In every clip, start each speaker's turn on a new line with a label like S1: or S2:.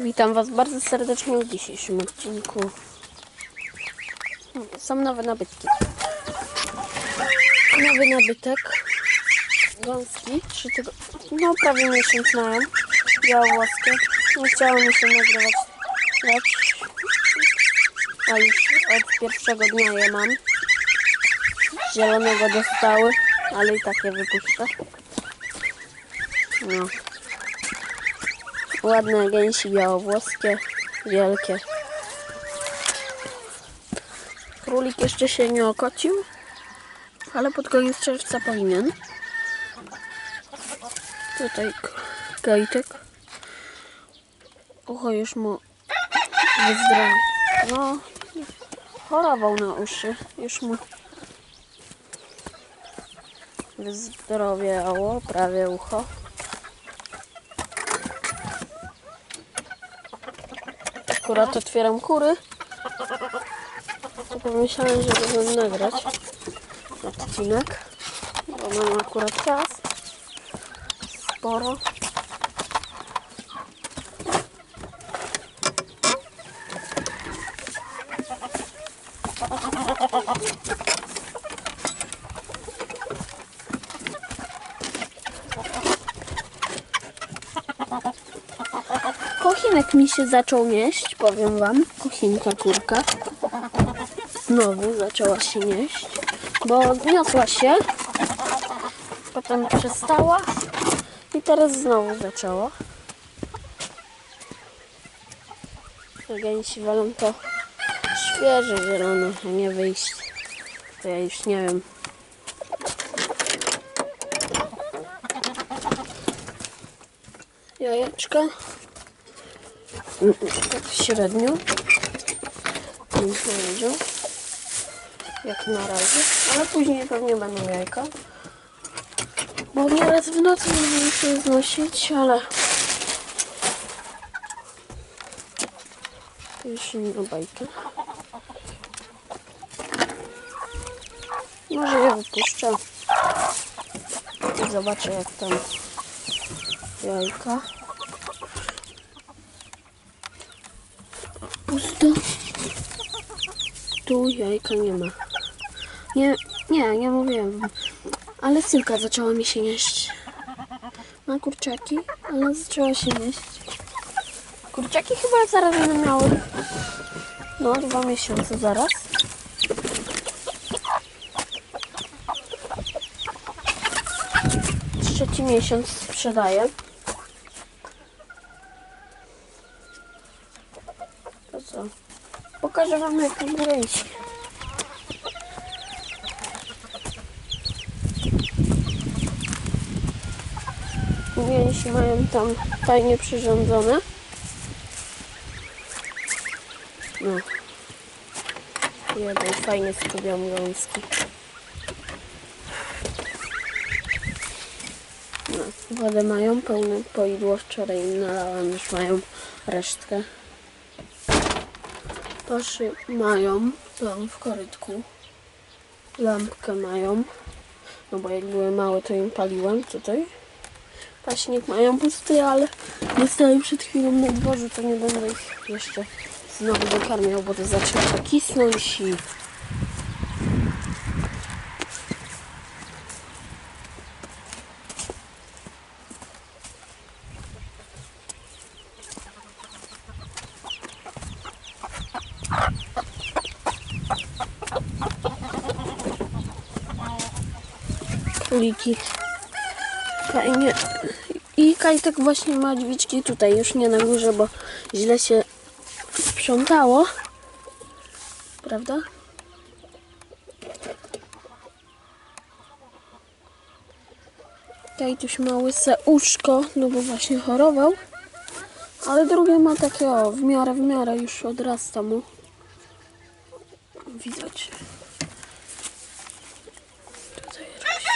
S1: Witam Was bardzo serdecznie w dzisiejszym odcinku. Są nowe nabytki. Nowy nabytek. Gąski. Tygo... No prawie miesiąc mają. Białowłoskie. Nie chciało mi się nagrywać. Lecz... A już od pierwszego dnia je mam. Zielonego dostały, ale i tak je wypuszczę. No. Ładne gęsi białowłoskie, wielkie. Królik jeszcze się nie okocił, ale pod koniec czerwca powinien. Tutaj gajtek. Ucho już mu wyzdrowił. No, chorował na uszy. Już mu wyzdrowiało prawie ucho. Akurat otwieram kury. To pomyślałem, że będę nagrać odcinek, bo mam akurat czas. Sporo. Kochinek mi się zaczął nieść, powiem wam. Kochinka kurka. Znowu zaczęła się nieść, bo niosła się, potem przestała i teraz znowu zaczęła. Gęsi wolą to świeże zielone, a nie wyjść. To ja już nie wiem. Jajeczka. Tak średnio. Bym powiedział. Jak na razie. Ale później pewnie będą jajka. Bo nieraz w nocy nie muszę znosić, ale... To już inna bajka. Może je wypuszczę. I zobaczę jak tam jajka. Pusto. Tu jajka nie ma. Nie, nie, nie mówiłem. Ale sylka zaczęła mi się nieść. Ma kurczaki, ale zaczęła się nieść. Kurczaki chyba zaraz będą miały. No, dwa miesiące zaraz. Trzeci miesiąc sprzedaję. Co? Pokażę wam jak gryźć. Gęsi mają tam fajnie przyrządzone. No. Jeden fajnie skubią gąski. No, wodę mają, pełne poidło. Wczoraj im nalałam, już mają resztkę. Paszy mają tam w korytku. Lampkę mają. No bo jak były małe, to im paliłam tutaj. Paśnik mają pusty, ale nie stałem przed chwilą na dworzu, to nie będę ich jeszcze znowu dokarmiał, bo to zaczyna kisnąć i... Króliki. Fajnie. I Kajtek właśnie ma drzwiczki tutaj, już nie na górze, bo źle się sprzątało. Prawda? Kajtuś ma łyse uszko, no bo właśnie chorował. Ale drugie ma takie o, w miarę, w miarę już odrasta mu. Widać. Tutaj rośnie.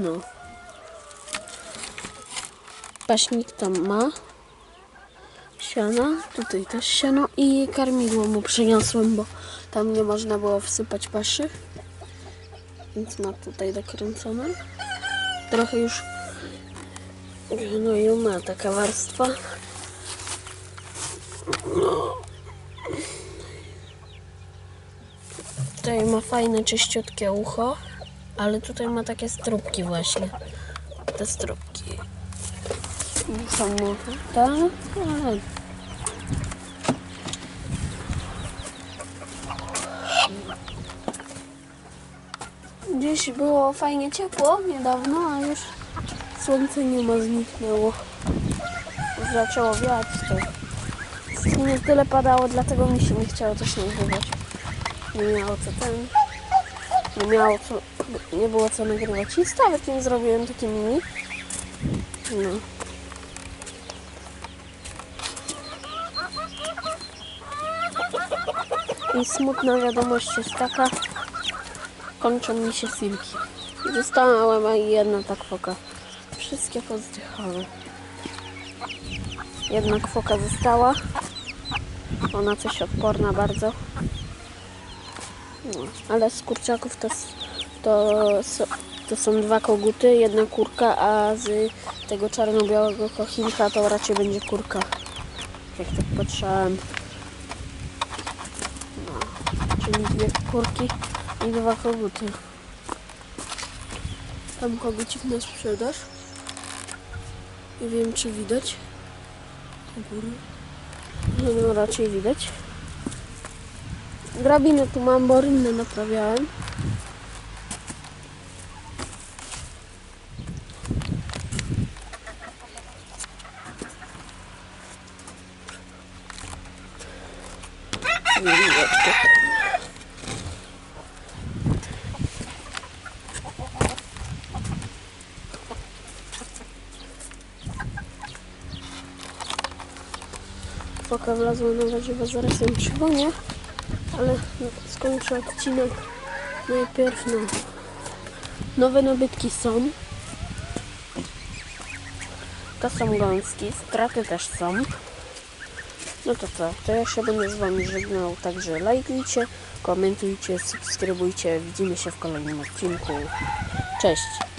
S1: No. Paśnik tam ma. Siana, tutaj też siano i karmidło mu przyniosłem, bo tam nie można było wsypać paszy. Więc ma tutaj dokręcone. Trochę już No i ma taka warstwa. Tutaj ma fajne, czyściutkie ucho, ale tutaj ma takie stróbki właśnie. Te tak, ale Gdzieś było fajnie ciepło niedawno, a już słońce nie ma, zniknęło. Zaczęło wiać to. Nie tyle padało, dlatego mi się nie chciało też nagrywać. Nie miało co ten. Nie miało co. Nie było co nagrywać. I stawek nie zrobiłem takie mini. No. I smutna wiadomość jest taka, kończą mi się silki. Została ma jedna ta kwoka. Wszystkie pozdychały. Jedna kwoka została. Ona coś odporna bardzo. No, ale z kurczaków to, to, to są dwa koguty, jedna kurka, a z tego czarno-białego kochinka to raczej będzie kurka. Jak tak patrzałem. No, czyli dwie kurki i dwa koguty. Tam kogucik na sprzedaż. Nie wiem czy widać. U góry. No, no raczej widać. Drabinę tu mam, bo rynne naprawiałem. Tutaj. Foka wlazła na warzywa, zaraz ją przygonię, ale skończę odcinek najpierw no. Nowe nabytki są. To są gąski, straty też są. No to co, to ja się będę z Wami żegnał, także lajkujcie, komentujcie, subskrybujcie, widzimy się w kolejnym odcinku. Cześć!